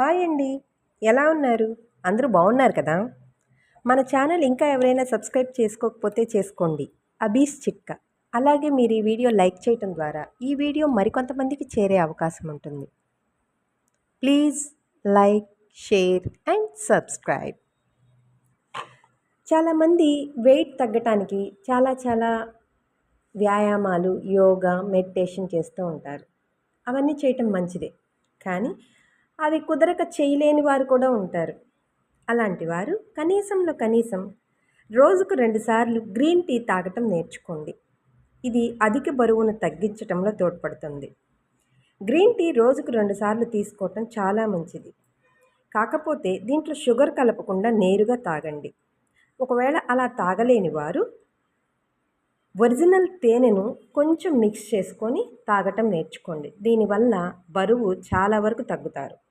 Hi అండి. ఎలా ఉన్నారు? అందరూ బాగున్నారు కదా? మన ఛానల్ ఇంకా ఎవరైనా సబ్స్క్రైబ్ చేసుకోకపోతే చేసుకోండి. అబీస్ చిట్కా. అలాగే మీరు ఈ వీడియో లైక్ చేయటం ద్వారా ఈ వీడియో మరికొంతమందికి చేరే అవకాశం ఉంటుంది. Please like share and subscribe. చాలామంది వెయిట్ తగ్గటానికి చాలా చాలా వ్యాయామాలు యోగా మెడిటేషన్ చేస్తూ ఉంటారు. అవన్నీ చేయటం మంచిదే. కానీ అవి కుదరక చేయలేని వారు కూడా ఉంటారు. అలాంటి వారు కనీసంలో కనీసం రోజుకు రెండుసార్లు గ్రీన్ టీ తాగటం నేర్చుకోండి. ఇది అధిక బరువును తగ్గించడంలో తోడ్పడుతుంది. గ్రీన్ టీ రోజుకు రెండుసార్లు తీసుకోవటం చాలా మంచిది. కాకపోతే దీంట్లో షుగర్ కలపకుండా నేరుగా తాగండి. ఒకవేళ అలా తాగలేని వారు ఒరిజినల్ తేనెను కొంచెం మిక్స్ చేసుకొని తాగటం నేర్చుకోండి. దీనివల్ల బరువు చాలా వరకు తగ్గుతారు.